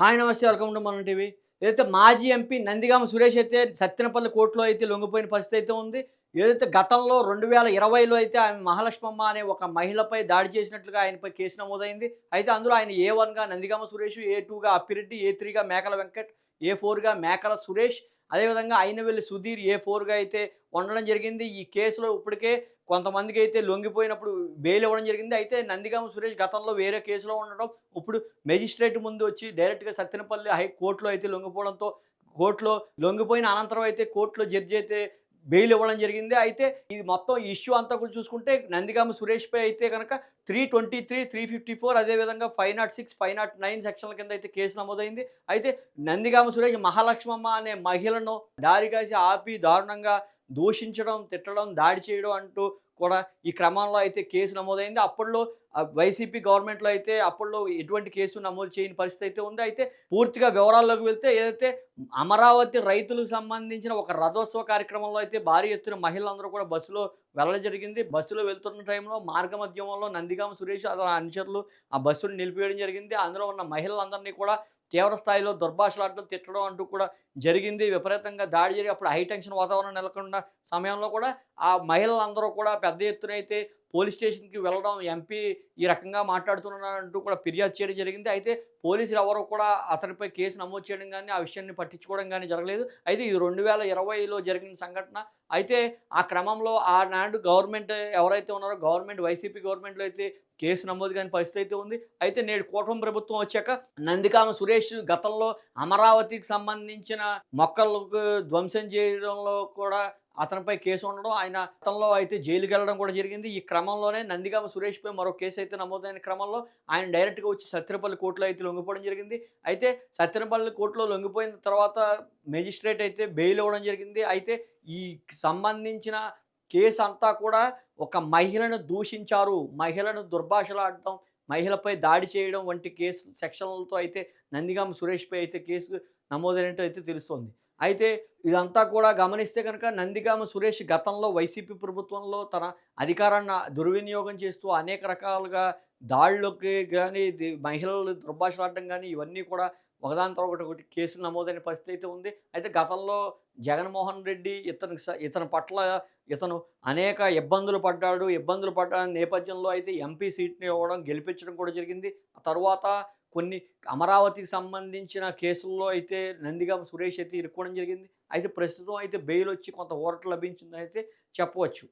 Hi నమస్తే welcome to మన TV. ఏదైతే మాజీ ఎంపీ నందిగామ సురేష్ అయితే సత్యనపల్లి కోర్టులో అయితే లొంగిపోయిన పరిస్థితి అయితే ఉంది. ఏదైతే గతంలో రెండు వేల ఇరవైలో అయితే ఆయన మహాలక్ష్మమ్మ అనే ఒక మహిళపై దాడి చేసినట్లుగా ఆయనపై కేసు నమోదైంది. అయితే అందులో ఆయన ఏ వన్గా నందిగామ సురేష్ ఏ టూగా అప్పిరెడ్డి ఏ త్రీగా మేకల వెంకట్ ఏ ఫోర్గా మేకల సురేష్ అదేవిధంగా అయినవెల్లి సుధీర్ ఏ ఫోర్గా అయితే ఉండడం జరిగింది. ఈ కేసులో ఇప్పటికే కొంతమందికి అయితే లొంగిపోయినప్పుడు బెయిల్ ఇవ్వడం జరిగింది. అయితే నందిగామ సురేష్ గతంలో వేరే కేసులో ఉండడం ఇప్పుడు మెజిస్ట్రేట్ ముందు వచ్చి డైరెక్ట్గా సత్తెనపల్లి హై కోర్టులో అయితే లొంగిపోవడంతో కోర్టులో లొంగిపోయిన అనంతరం అయితే కోర్టులో జడ్జి అయితే బెయిల్ ఇవ్వడం జరిగింది. అయితే ఇది మొత్తం ఇష్యూ అంతా కూడా చూసుకుంటే నందిగామ సురేష్పై అయితే కనుక three twenty three three fifty four అదేవిధంగా five nought six five nought nine సెక్షన్ల కింద అయితే కేసు నమోదైంది. అయితే నందిగామ సురేష్ మహాలక్ష్మమ్మ అనే మహిళను దారి కాసి ఆపి దారుణంగా దూషించడం తిట్టడం దాడి చేయడం అంటూ కూడా ఈ క్రమంలో అయితే కేసు నమోదైంది. అప్పట్లో వైసీపీ గవర్నమెంట్లో అయితే అప్పట్లో ఎటువంటి కేసు నమోదు చేయని పరిస్థితి అయితే ఉంది. అయితే పూర్తిగా వివరాల్లోకి వెళ్తే ఏదైతే అమరావతి రైతులకు సంబంధించిన ఒక రథోత్సవ కార్యక్రమంలో అయితే భారీ ఎత్తున మహిళలందరూ కూడా బస్సులో వెళ్ళడం జరిగింది. బస్సులో వెళ్తున్న టైంలో మార్గ మధ్యమంలో నందిగామ సురేష్ అతని అనుచరులు ఆ బస్సును నిలిపివేయడం జరిగింది. అందులో ఉన్న మహిళలందరినీ కూడా తీవ్ర స్థాయిలో దుర్భాషలాడడం తిట్టడం అంటూ కూడా జరిగింది. విపరీతంగా దాడి జరిగి అప్పుడు హైటెన్షన్ వాతావరణం నెలకొన్న సమయంలో కూడా ఆ మహిళలందరూ కూడా పెద్ద ఎత్తున అయితే పోలీస్ స్టేషన్కి వెళ్ళడం ఎంపీ ఈ రకంగా మాట్లాడుతున్నారంటూ కూడా ఫిర్యాదు చేయడం జరిగింది. అయితే పోలీసులు ఎవరు కూడా అతనిపై కేసు నమోదు చేయడం కానీ ఆ విషయాన్ని పట్టించుకోవడం కానీ జరగలేదు. అయితే ఇది రెండు వేల ఇరవైలో జరిగిన సంఘటన. అయితే ఆ క్రమంలో ఆనాడు గవర్నమెంట్ ఎవరైతే ఉన్నారో గవర్నమెంట్ వైసీపీ గవర్నమెంట్లో అయితే కేసు నమోదు కాని పరిస్థితి అయితే ఉంది. అయితే నేడు కూటమి ప్రభుత్వం వచ్చాక నందికామ సురేష్ గతంలో అమరావతికి సంబంధించిన మొక్కలకు ధ్వంసం చేయడంలో కూడా అతనిపై కేసు ఉండడం ఆయన గతంలో అయితే జైలుకి వెళ్ళడం కూడా జరిగింది. ఈ క్రమంలోనే నందిగామ సురేష్పై మరో కేసు అయితే నమోదైన క్రమంలో ఆయన డైరెక్ట్గా వచ్చి సత్యనపల్లి కోర్టులో అయితే లొంగిపోవడం జరిగింది. అయితే సత్యనపల్లి కోర్టులో లొంగిపోయిన తర్వాత మెజిస్ట్రేట్ అయితే బెయిల్ ఇవ్వడం జరిగింది. అయితే ఈ సంబంధించిన కేసు అంతా కూడా ఒక మహిళను దూషించారు. మహిళను దుర్భాషలాడటం మహిళపై దాడి చేయడం వంటి కేసు సెక్షన్లతో అయితే నందిగామ సురేష్పై అయితే కేసు నమోదైనట్టు అయితే తెలుస్తోంది. అయితే ఇదంతా కూడా గమనిస్తే కనుక నందిగామ సురేష్ గతంలో వైసీపీ ప్రభుత్వంలో తన అధికారాన్ని దుర్వినియోగం చేస్తూ అనేక రకాలుగా దాళ్ళకి కానీ మహిళలు దుర్భాషలాడడం కానీ ఇవన్నీ కూడా ఒకదాని తర్వాత ఒకటి ఒకటి కేసులు నమోదైన పరిస్థితి అయితే ఉంది. అయితే గతంలో జగన్మోహన్ రెడ్డి ఇతని ఇతని పట్ల ఇతను అనేక ఇబ్బందులు పడ్డాడు. ఇబ్బందులు పడ్డ నేపథ్యంలో అయితే ఎంపీ సీట్ని ఇవ్వడం గెలిపించడం కూడా జరిగింది. ఆ తర్వాత కొన్ని అమరావతికి సంబంధించిన కేసుల్లో అయితే నందిగామ సురేష్ అయితే ఇరుక్కోవడం జరిగింది. అయితే ప్రస్తుతం అయితే బెయిల్ వచ్చి కొంత ఊరట లభించిందని అయితే చెప్పవచ్చు.